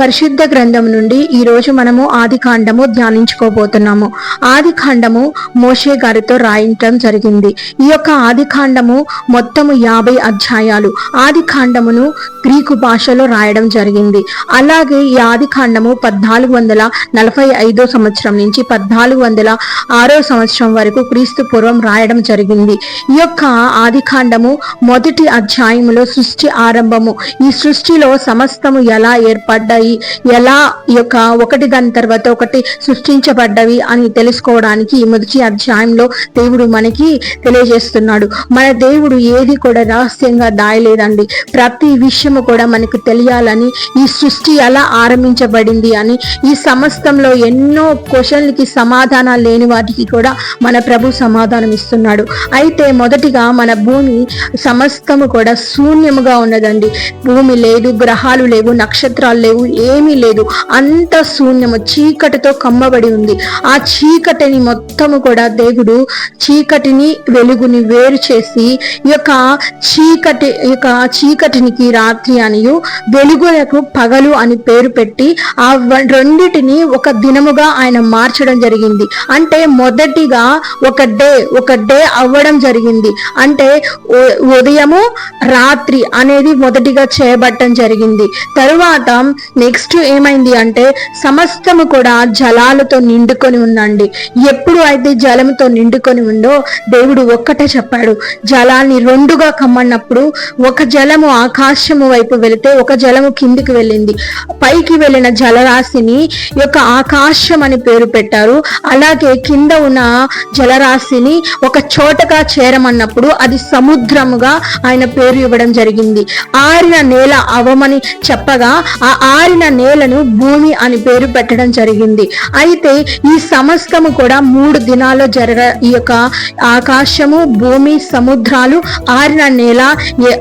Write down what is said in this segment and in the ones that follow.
పరిశుద్ధ గ్రంథం నుండి ఈరోజు మనము ఆది కాండము ధ్యానించుకోబోతున్నాము. ఆది కాండము మోషే గారితో రాయించడం జరిగింది. ఈ యొక్క ఆది కాండము మొత్తము యాభై అధ్యాయాలు. ఆది కాండమును గ్రీకు భాషలో రాయడం జరిగింది. అలాగే ఈ ఆది కాండము పద్నాలుగు వందల నలభై ఐదో సంవత్సరం నుంచి పద్నాలుగు వందల ఆరో సంవత్సరం వరకు క్రీస్తు పూర్వం రాయడం జరిగింది. ఈ యొక్క ఆది కాండము మొదటి అధ్యాయములో సృష్టి ఆరంభము. ఈ సృష్టిలో సమస్తము ఎలా ఏర్పడ్డాయి? ఎలా ఈ యొక్క ఒకటి దాని తర్వాత ఒకటి సృష్టించబడ్డవి అని తెలుసుకోవడానికి ఈ మొదటి అధ్యాయంలో దేవుడు మనకి తెలియజేస్తున్నాడు. మన దేవుడు ఏది కూడా రహస్యంగా దాయలేదండి. ప్రతి విషయము కూడా మనకు తెలియాలని ఈ సృష్టి ఎలా ఆరంభించబడింది అని ఈ సమస్తంలో ఎన్నో క్వశ్చన్లకి సమాధానాలు లేని వాటికి కూడా మన ప్రభు సమాధానం ఇస్తున్నాడు. అయితే మొదటిగా మన భూమి సమస్తము కూడా శూన్యముగా ఉన్నదండి. భూమి లేదు గ్రహాలు లేవు నక్షత్రాలు లేవు ఏమీ లేదు. అంత శూన్యము చీకటితో కమ్మబడి ఉంది. ఆ చీకటిని మొత్తము కూడా దేవుడు చీకటిని వెలుగుని వేరు చేసి ఈ యొక్క చీకటి ఈ యొక్క చీకటినికి రాత్రి అనియు వెలుగులకు పగలు అని పేరు పెట్టి ఆ రెండిటిని ఒక దినముగా ఆయన మార్చడం జరిగింది. అంటే మొదటిగా ఒక డే ఒక డే అవ్వడం జరిగింది. అంటే ఉదయము రాత్రి అనేది మొదటిగా చేయబట్టడం జరిగింది. తరువాత నెక్స్ట్ ఏమైంది అంటే సమస్తము కూడా జలాలతో నిండుకొని ఉందండి. ఎప్పుడు అయితే జలంతో నిండుకొని ఉందో దేవుడు ఒక్కటే చెప్పాడు. జలాన్ని రెండుగా కమ్మన్నప్పుడు ఒక జలము ఆకాశము వైపు వెళితే ఒక జలము కిందికి వెళ్ళింది. పైకి వెళ్ళిన జలరాశిని యొక్క ఆకాశం అని పేరు పెట్టారు. అలాగే కింద ఉన్న జలరాశిని ఒక చోటగా చేరమన్నప్పుడు అది సముద్రముగా ఆయన పేరు ఇవ్వడం జరిగింది. ఆరిన నేల అవమని చెప్పగా ఆ మారిన నేలను భూమి అని పేరు పెట్టడం జరిగింది. అయితే ఈ సమస్తము కూడా మూడు దినాల్లో జరగ ఈ యొక్క ఆకాశము భూమి సముద్రాలు ఆరిన నేల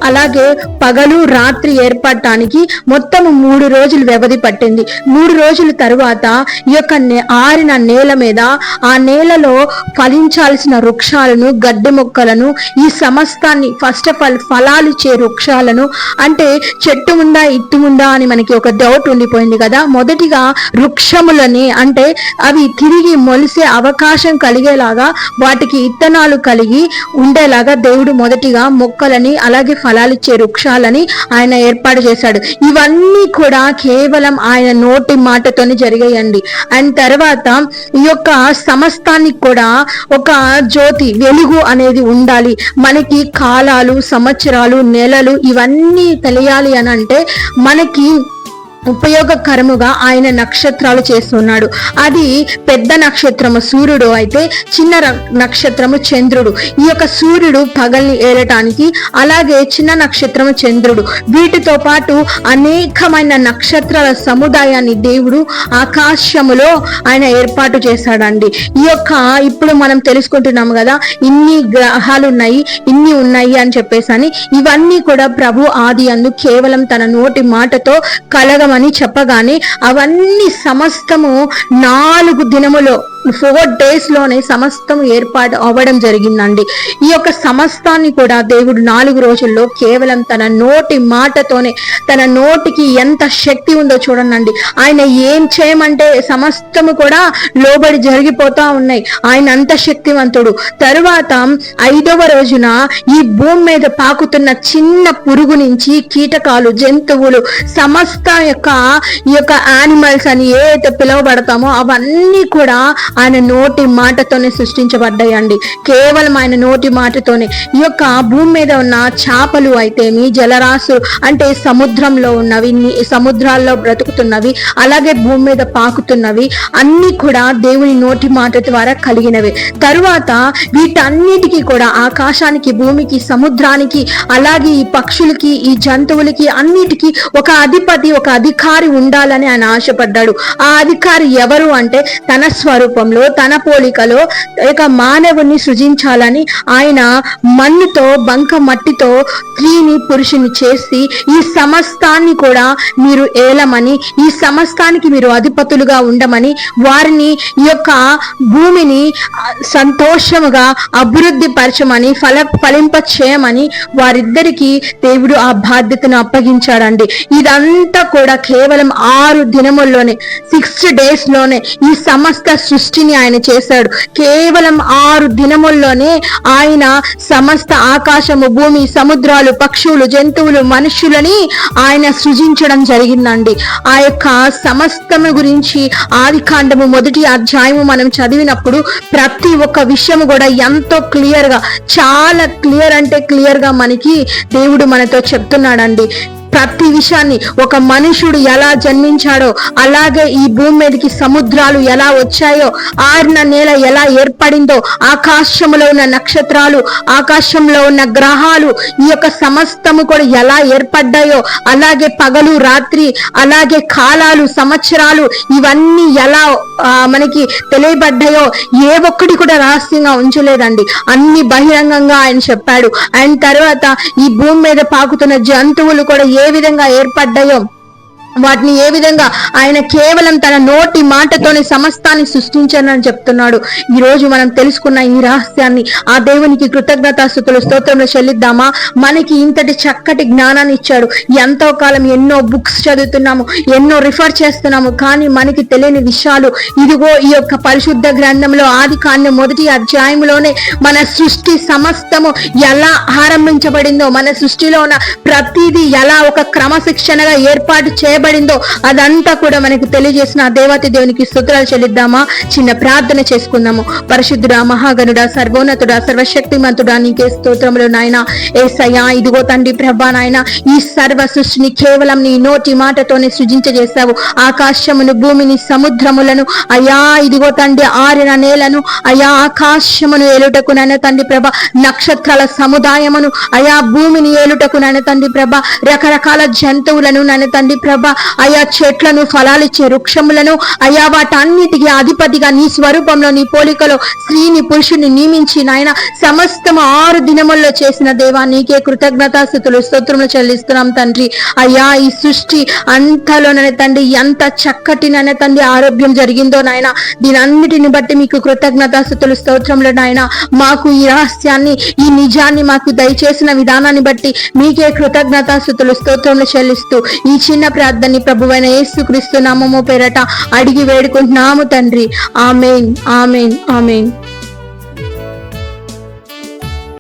అలాగే పగలు రాత్రి ఏర్పడటానికి మొత్తం మూడు రోజులు వ్యవధి పట్టింది. మూడు రోజుల తరువాత ఈ యొక్క ఆరిన నేల మీద ఆ నేలలో ఫలించాల్సిన వృక్షాలను గడ్డి మొక్కలను ఈ సమస్తాన్ని ఫస్ట్ ఆఫ్ ఆల్ ఫలాలు ఇచ్చే వృక్షాలను అంటే చెట్టు ఉందా ఇట్టు ఉందా అని మనకి ఒక డౌట్ ఉండిపోయింది కదా. మొదటిగా వృక్షములని అంటే అవి తిరిగి మొలిసే అవకాశం కలిగేలాగా వాటికి ఇత్తనాలు కలిగి ఉండేలాగా దేవుడు మొదటిగా మొక్కలని అలాగే ఫలాలిచ్చే వృక్షాలని ఆయన ఏర్పాటు చేశాడు. ఇవన్నీ కూడా కేవలం ఆయన నోటి మాటతోనే జరిగాయండి. అండ్ తర్వాత ఈ యొక్క సమస్తానికి కూడా ఒక జ్యోతి వెలుగు అనేది ఉండాలి. మనకి కాలాలు సంవత్సరాలు నెలలు ఇవన్నీ తెలియాలి అని అంటే మనకి ఉపయోగకరముగా ఆయన నక్షత్రాలు చేస్తున్నాడు. అది పెద్ద నక్షత్రము సూర్యుడు అయితే చిన్న నక్షత్రము చంద్రుడు. ఈ యొక్క సూర్యుడు పగల్ని ఏలటానికి అలాగే చిన్న నక్షత్రము చంద్రుడు. వీటితో పాటు అనేకమైన నక్షత్రాల సముదాయాన్ని దేవుడు ఆకాశములో ఆయన ఏర్పాటు చేశాడండి. ఈ యొక్క ఇప్పుడు మనం తెలుసుకుంటున్నాము కదా ఇన్ని గ్రహాలు ఉన్నాయి ఇన్ని ఉన్నాయి అని చెప్పేసి అని ఇవన్నీ కూడా ప్రభు ఆది అందు కేవలం తన నోటి మాటతో కలగ కలగమని చెప్పగానే అవన్నీ సమస్తము నాలుగు దినములో ఫోర్ డేస్లోనే సమస్తం ఏర్పాటు అవ్వడం జరిగిందండి. ఈ యొక్క సమస్తాన్ని కూడా దేవుడు నాలుగు రోజుల్లో కేవలం తన నోటి మాటతోనే తన నోటికి ఎంత శక్తి ఉందో చూడండి ఆయన ఏం చేయమంటే సమస్తము కూడా లోబడి జరిగిపోతా ఉన్నాయి. ఆయన అంత శక్తివంతుడు. తరువాత ఐదవ రోజున ఈ భూమి మీద పాకుతున్న చిన్న పురుగు నుంచి కీటకాలు జంతువులు సమస్త యొక్క ఈ యొక్క యానిమల్స్ అని ఏ అయితే పిలువబడతామో అవన్నీ కూడా ఆయన నోటి మాటతోనే సృష్టించబడ్డాయండి. కేవలం ఆయన నోటి మాటతోనే. ఈ యొక్క భూమి మీద ఉన్న చేపలు అయితేమి జలరాశు అంటే సముద్రంలో ఉన్నవి సముద్రాల్లో బ్రతుకుతున్నవి అలాగే భూమి మీద పాకుతున్నవి అన్ని కూడా దేవుని నోటి మాట ద్వారా కలిగినవి. తరువాత వీటన్నిటికీ కూడా ఆకాశానికి భూమికి సముద్రానికి అలాగే ఈ పక్షులకి ఈ జంతువులకి అన్నిటికీ ఒక అధిపతి ఒక అధికారి ఉండాలని ఆయన ఆశపడ్డాడు. ఆ అధికారి ఎవరు అంటే తన స్వరూపం. రూపంలో తన పోలికలో ఒక మానవుని సృజించాలని ఆయన మన్నుతో బంక మట్టితో స్త్రీని పురుషుని చేసి ఈ సమస్తాన్ని కూడా మీరు ఏలమని ఈ సమస్తానికి మీరు అధిపతులుగా ఉండమని వారిని ఈ యొక్క భూమిని సంతోషముగా అభివృద్ధి పరచమని ఫల ఫలింప చేయమని వారిద్దరికి దేవుడు ఆ బాధ్యతను అప్పగించాడండి. ఇదంతా కూడా కేవలం ఆరు దినముల్లోనే సిక్స్ డేస్లోనే ఈ సమస్త సృష్టిని ఆయన చేశాడు. కేవలం ఆరు దినముల్లోనే ఆయన సమస్త ఆకాశము భూమి సముద్రాలు పక్షులు జంతువులు మనుషులని ఆయన సృజించడం జరిగిందండి. ఆ యొక్క సమస్తము గురించి ఆది కాండము మొదటి అధ్యాయము మనం చదివినప్పుడు ప్రతి ఒక్క విషయము కూడా ఎంతో క్లియర్గా చాలా క్లియర్ అంటే క్లియర్గా మనకి దేవుడు మనతో చెప్తున్నాడండి. ప్రతి విషయాన్ని ఒక మనుషుడు ఎలా జన్మించాడో అలాగే ఈ భూమి మీదకి సముద్రాలు ఎలా వచ్చాయో ఆరిన నేల ఎలా ఏర్పడిందో ఆకాశంలో ఉన్న నక్షత్రాలు ఆకాశంలో ఉన్న గ్రహాలు ఈ యొక్క సమస్తము కూడా ఎలా ఏర్పడ్డాయో అలాగే పగలు రాత్రి అలాగే కాలాలు సంవత్సరాలు ఇవన్నీ ఎలా ఆ, మనకి తెలియబడ్డాయో ఏ ఒక్కటి కూడా రహస్యంగా ఉంచలేదండి. అన్ని బహిరంగంగా ఆయన చెప్పాడు. ఆయన తర్వాత ఈ భూమి మీద పాకుతున్న జంతువులు కూడా ఏ విధంగా ఏర్పడ్డాయో వాటిని ఏ విధంగా ఆయన కేవలం తన నోటి మాటతోనే సమస్తాన్ని సృష్టించానని చెప్తున్నాడు. ఈ రోజు మనం తెలుసుకున్న ఈ రహస్యాన్ని ఆ దేవునికి కృతజ్ఞతాస్థుతులు స్తోత్రంలో చెల్లిద్దామా? మనకి ఇంతటి చక్కటి జ్ఞానాన్ని ఇచ్చాడు. ఎంతో కాలం ఎన్నో బుక్స్ చదువుతున్నాము ఎన్నో రిఫర్ చేస్తున్నాము కానీ మనకి తెలియని విషయాలు. ఇదిగో ఈ యొక్క పరిశుద్ధ గ్రంథంలో ఆది కాండం మొదటి అధ్యాయంలోనే మన సృష్టి సమస్తము ఎలా ఆరంభించబడిందో మన సృష్టిలో ఉన్న ప్రతిదీ ఎలా ఒక క్రమశిక్షణగా ఏర్పాటు చేయబడిందో అదంతా కూడా మనకు తెలియజేసిన ఆ దేవాతి దేవునికి స్తోత్రాలు చెల్లిద్దామా? చిన్న ప్రార్థన చేసుకుందాము. పరిశుద్ధుడా మహాగనుడా సర్వోన్నతుడా సర్వశక్తిమంతుడా నీకే స్తోత్రములు నాయన. ఏసయ్యా ఇదిగో తండ్రి ప్రభా నాయన ఈ సర్వ సృష్టిని కేవలం నీ నోటి మాటతోనే సృజించజేశావు. ఆకాశమును భూమిని సముద్రములను అయా ఇదిగో తండ్రి ఆరిన నేలను అయా ఆకాశమును ఏలుటకు నాయన తండ్రి ప్రభ నక్షత్రాల సముదాయమును అయా భూమిని ఏలుటకు నాయన తండ్రి ప్రభ రకరకాల జంతువులను నాయన తండ్రి ప్రభ అయా చెట్లను ఫలాలిచ్చే వృక్షములను అయా వాటన్నిటికీ అధిపతిగా నీ స్వరూపంలో నీ పోలికలో స్త్రీని పురుషుని నియమించి నాయన సమస్తము ఆరు దినముల్లో చేసిన దేవా నీకే కృతజ్ఞతాస్థుతులు స్తోత్రములు చెల్లిస్తున్నాం తండ్రి. అయ్యా ఈ సృష్టి అంతలోనే తండ్రి ఎంత చక్కటి తండ్రి ఆరోగ్యం జరిగిందో నాయన దీనన్నిటిని బట్టి మీకు కృతజ్ఞతాస్థుతులు స్తోత్రములు నాయన. మాకు ఈ రహస్యాన్ని ఈ నిజాన్ని మాకు దయచేసిన విధానాన్ని బట్టి మీకే కృతజ్ఞతాస్థుతులు స్తోత్రములు చెల్లిస్తూ ఈ చిన్న ప్రార్థని ప్రభువైన యేసుక్రీస్తు నామము పేరట అడిగి వేడుకుంటున్నాము తండ్రి. ఆమెన్. ఆమెన్. ఆమెన్.